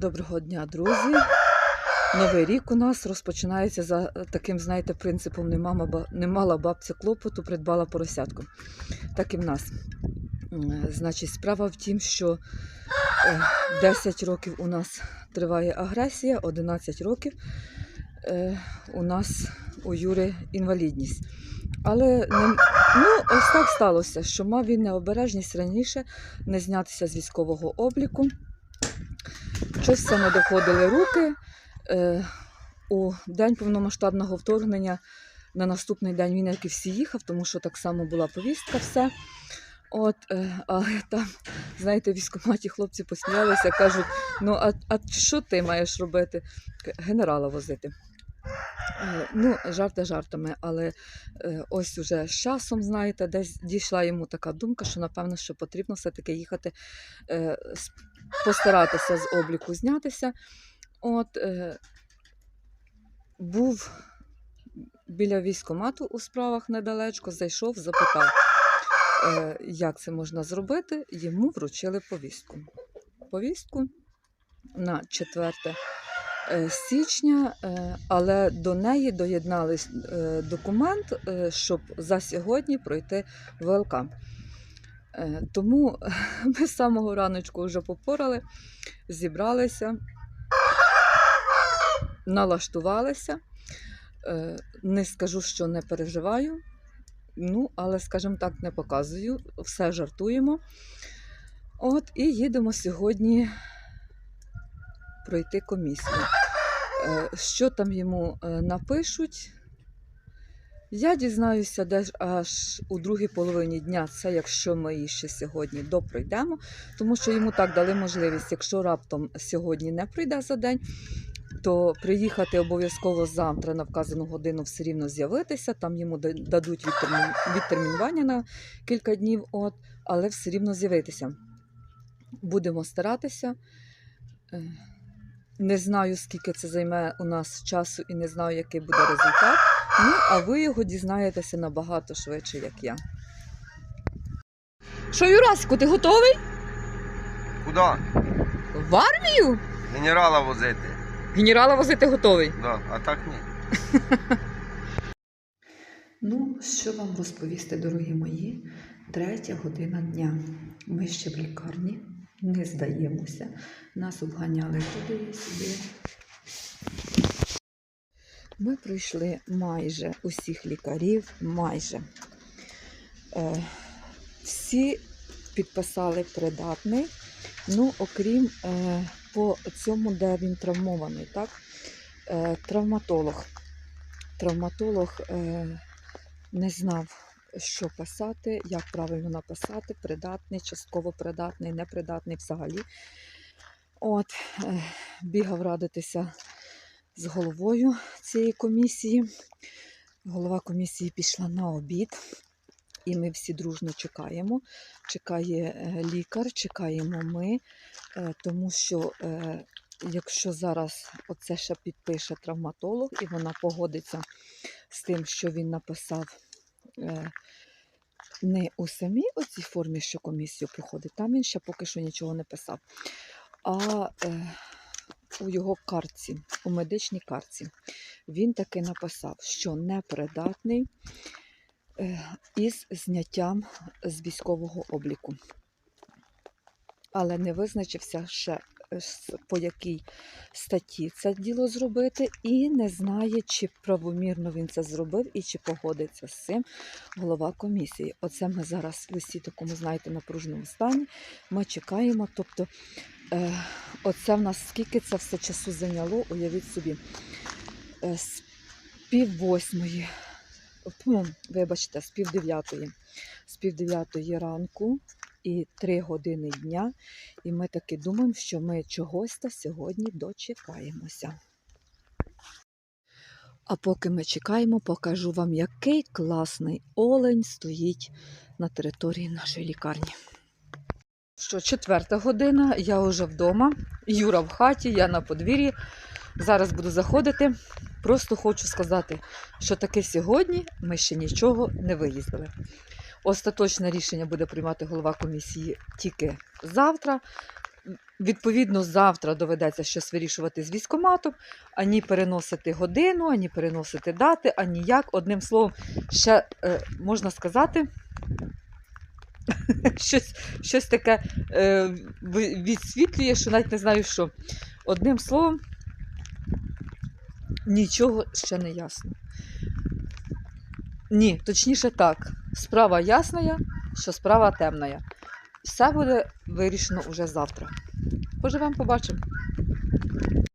Доброго дня, друзі! Новий рік у нас розпочинається за таким, знаєте, принципом не, мама, не мала бабця клопоту, придбала поросятку. Так і в нас. Значить, справа в тім, що е, 10 років у нас триває агресія, 11 років е, у нас у Юри інвалідність. Але не, ну, ось так сталося, що мав він необережність раніше не знятися з військового обліку. Щось це не доходили руки. Е, у день повномасштабного вторгнення на наступний день він, як і всі, їхав, тому що так само була повістка, все. От, а але там, знаєте, в військкоматі хлопці посміялися, кажуть: ну, а, а що ти маєш робити? Генерала возити. Е, Ну, жарти жартами, але е, ось уже з часом, знаєте, десь дійшла йому така думка, що напевно, що потрібно все-таки їхати, е, постаратися з обліку знятися. От був біля військкомату у справах недалечко, зайшов, запитав, як це можна зробити. Йому вручили повістку. Повістку на 4 е, січня, е, але до неї доєднались е, документ, е, щоб за сьогодні пройти ВЛК. Е, Тому ми з самого раночку вже попорали, зібралися, налаштувалися. Е, Не скажу, що не переживаю, ну, але, скажімо так, не показую, все жартуємо. От і їдемо сьогодні пройти комісію. Е, Що там йому е, напишуть? Я дізнаюся десь аж у другій половині дня, це якщо ми її ще сьогодні допройдемо, тому що йому так дали можливість, якщо раптом сьогодні не прийде за день, то приїхати обов'язково завтра на вказану годину все рівно з'явитися. Там йому дадуть відтермінування на кілька днів, от, але все рівно з'явитися. Будемо старатися. Не знаю, скільки це займе у нас часу і не знаю, який буде результат. Ну, а ви його дізнаєтеся набагато швидше, як я. Що, Юрасику, ти готовий? Куди? В армію? Генерала возити. Генерала возити готовий. Да, а так ні. Ну, що вам розповісти, дорогі мої? Третя година дня. Ми ще в лікарні, не здаємося. Нас обганяли туди і сюди. Ми пройшли майже усіх лікарів, майже. Е, всі підписали придатний, ну, окрім е, по цьому, де він травмований, так? Е, травматолог. Травматолог не знав, що писати, як правильно написати, придатний, частково придатний, непридатний взагалі. От, е, бігав радитися з головою цієї комісії. Голова комісії пішла на обід, і ми всі дружно чекаємо. Чекає е, лікар, чекаємо ми, е, тому що якщо зараз оце ще підпише травматолог і вона погодиться з тим, що він написав не у самій оцій формі, що комісію проходить, там він ще поки що нічого не писав, а е, у його картці, у медичній картці, він таки написав, що непридатний е, із зняттям з військового обліку. Але не визначився ще е, по якій статті це діло зробити, і не знає, чи правомірно він це зробив і чи погодиться з цим голова комісії. Оце ми зараз в усі такому, знаєте, напруженому стані. Ми чекаємо. Тобто, е, оце в нас скільки це все часу зайняло, уявіть собі, е, з пів восьмої, вибачте, з пів дев'ятої, з пів дев'ятої ранку і три години дня. І ми таки думаємо, що ми чогось та сьогодні дочекаємося. А поки ми чекаємо, покажу вам, який класний олень стоїть на території нашої лікарні. Що, четверта година, я вже вдома, Юра в хаті, я на подвір'ї. Зараз буду заходити. Просто хочу сказати, що таки сьогодні ми ще нічого не виїздили. Остаточне рішення буде приймати голова комісії тільки завтра. Відповідно, завтра доведеться щось вирішувати з військоматом, ані переносити годину, ані переносити дати, ані як. Одним словом, ще е, можна сказати, щось, щось таке е, відсвітлює, що навіть не знаю що. Одним словом, нічого ще не ясно. Ні, точніше так. Справа ясна, що справа темна. Все буде вирішено уже завтра. Поживемо, побачимо.